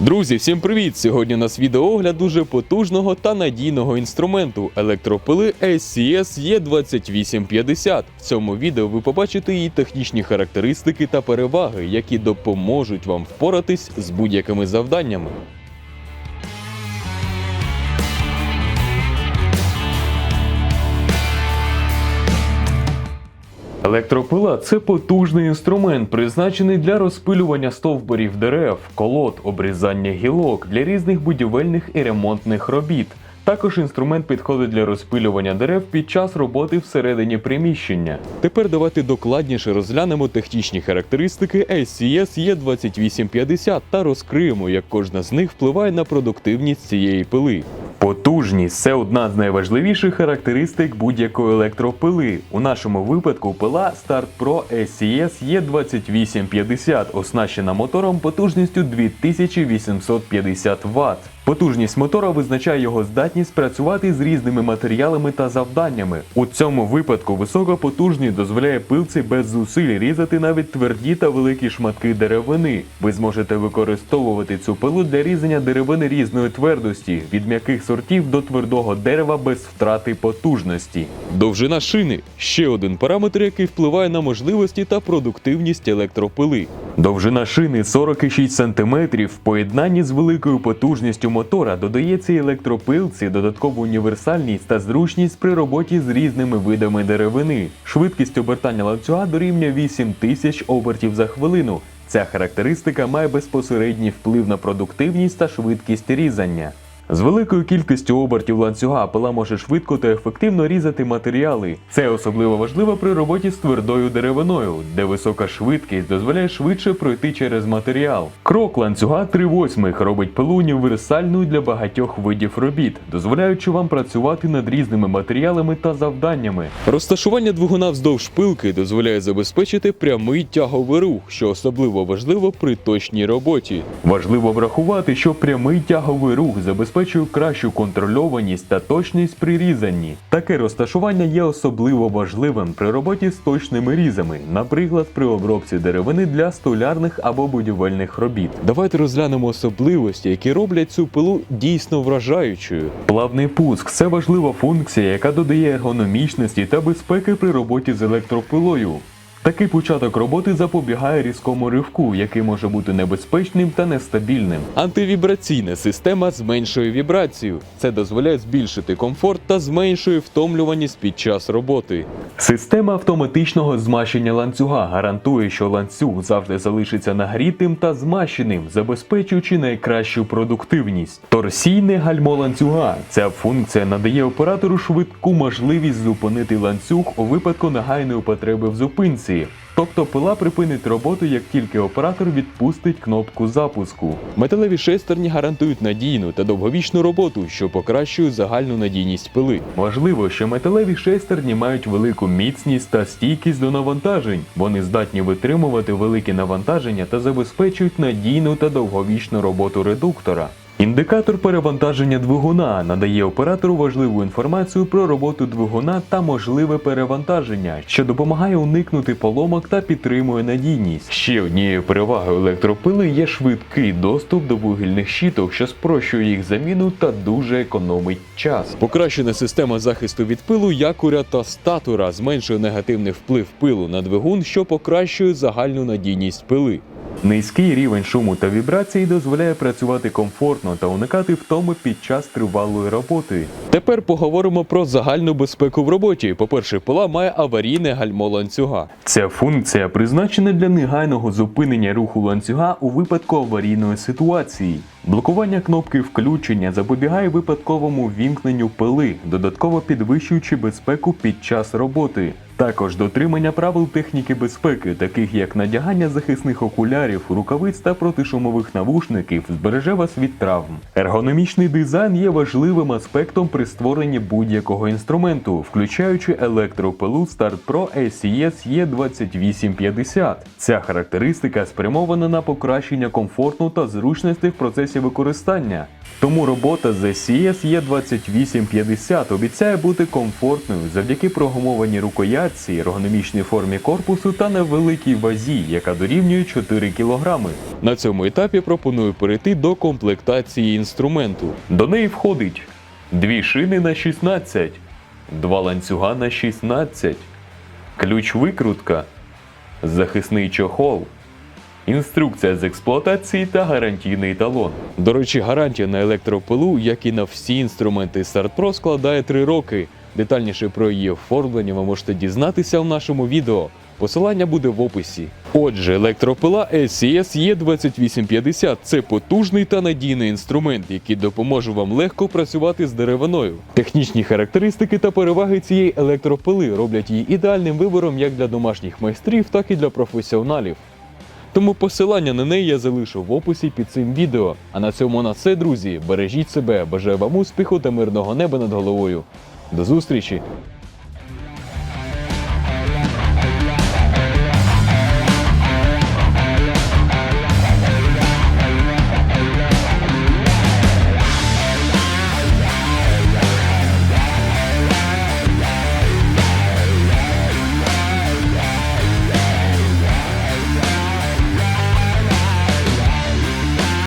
Друзі, всім привіт! Сьогодні у нас відеоогляд дуже потужного та надійного інструменту електропили SCS E2850. В цьому відео ви побачите її технічні характеристики та переваги, які допоможуть вам впоратись з будь-якими завданнями. Електропила це потужний інструмент, призначений для розпилювання стовбурів дерев, колод, обрізання гілок для різних будівельних і ремонтних робіт. Також інструмент підходить для розпилювання дерев під час роботи всередині приміщення. Тепер давайте докладніше розглянемо технічні характеристики SCS E2850 та розкриємо, як кожна з них впливає на продуктивність цієї пили. Потужність це одна з найважливіших характеристик будь-якої електропили. У нашому випадку пила Start Pro SCS E2850 оснащена мотором потужністю 2850 Вт. Потужність мотора визначає його здатність працювати з різними матеріалами та завданнями. У цьому випадку висока потужність дозволяє пилці без зусиль різати навіть тверді та великі шматки деревини. Ви зможете використовувати цю пилу для різання деревини різної твердості, від м'яких сортів до твердого дерева без втрати потужності. Довжина шини ще один параметр, який впливає на можливості та продуктивність електропили. Довжина шини 46 см в поєднанні з великою потужністю мотора додається електропилці додаткову універсальність та зручність при роботі з різними видами деревини. Швидкість обертання ланцюга дорівнює 8000 обертів за хвилину. Ця характеристика має безпосередній вплив на продуктивність та швидкість різання. З великою кількістю обертів ланцюга пила може швидко та ефективно різати матеріали. Це особливо важливо при роботі з твердою деревиною, де висока швидкість дозволяє швидше пройти через матеріал. Крок ланцюга 3 восьмих робить пилу універсальною для багатьох видів робіт, дозволяючи вам працювати над різними матеріалами та завданнями. Розташування двигуна вздовж пилки дозволяє забезпечити прямий тяговий рух, що особливо важливо при точній роботі. Важливо врахувати, що прямий тяговий рух забезпечує кращу контрольованість та точність при різанні. Таке розташування є особливо важливим при роботі з точними різами, наприклад, при обробці деревини для столярних або будівельних робіт. Давайте розглянемо особливості, які роблять цю пилу дійсно вражаючою. Плавний пуск це важлива функція, яка додає ергономічності та безпеки при роботі з електропилою. Такий початок роботи запобігає різкому ривку, який може бути небезпечним та нестабільним. Антивібраційна система зменшує вібрацію. Це дозволяє збільшити комфорт та зменшує втомлюваність під час роботи. Система автоматичного змащення ланцюга гарантує, що ланцюг завжди залишиться нагрітим та змащеним, забезпечуючи найкращу продуктивність. Торсійне гальмо ланцюга. Ця функція надає оператору швидку можливість зупинити ланцюг у випадку негайної потреби в зупинці. Тобто пила припинить роботу, як тільки оператор відпустить кнопку запуску. Металеві шестерні гарантують надійну та довговічну роботу, що покращує загальну надійність пили. Важливо, що металеві шестерні мають велику міцність та стійкість до навантажень. Вони здатні витримувати великі навантаження та забезпечують надійну та довговічну роботу редуктора. Індикатор перевантаження двигуна надає оператору важливу інформацію про роботу двигуна та можливе перевантаження, що допомагає уникнути поломок та підтримує надійність. Ще однією перевагою електропили є швидкий доступ до вугільних щіток, що спрощує їх заміну та дуже економить час. Покращена система захисту від пилу якоря та статура зменшує негативний вплив пилу на двигун, що покращує загальну надійність пили. Низький рівень шуму та вібрацій дозволяє працювати комфортно та уникати втоми під час тривалої роботи. Тепер поговоримо про загальну безпеку в роботі. По-перше, пила має аварійне гальмо ланцюга. Ця функція призначена для негайного зупинення руху ланцюга у випадку аварійної ситуації. Блокування кнопки включення запобігає випадковому вімкненню пили, додатково підвищуючи безпеку під час роботи. Також дотримання правил техніки безпеки, таких як надягання захисних окулярів, рукавиць та протишумових навушників, збереже вас від травм. Ергономічний дизайн є важливим аспектом при створенні будь-якого інструменту, включаючи електропилу Start Pro SCS E2850. Ця характеристика спрямована на покращення комфорту та зручності в процесі використання. Тому робота з SCS E2850 обіцяє бути комфортною завдяки прогумованій комплектації, ергономічній формі корпусу та невеликій вазі, яка дорівнює 4 кг. На цьому етапі пропоную перейти до комплектації інструменту. До неї входить дві шини на 16, два ланцюга на 16, ключ викрутка, захисний чохол. Інструкція з експлуатації та гарантійний талон. До речі, гарантія на електропилу, як і на всі інструменти Start Pro, складає 3 роки. Детальніше про її оформлення ви можете дізнатися в нашому відео. Посилання буде в описі. Отже, електропила SCS E2850 – це потужний та надійний інструмент, який допоможе вам легко працювати з деревиною. Технічні характеристики та переваги цієї електропили роблять її ідеальним вибором як для домашніх майстрів, так і для професіоналів. Тому посилання на неї я залишу в описі під цим відео. А на цьому на все, друзі. Бережіть себе, бажаю вам успіху та мирного неба над головою. До зустрічі!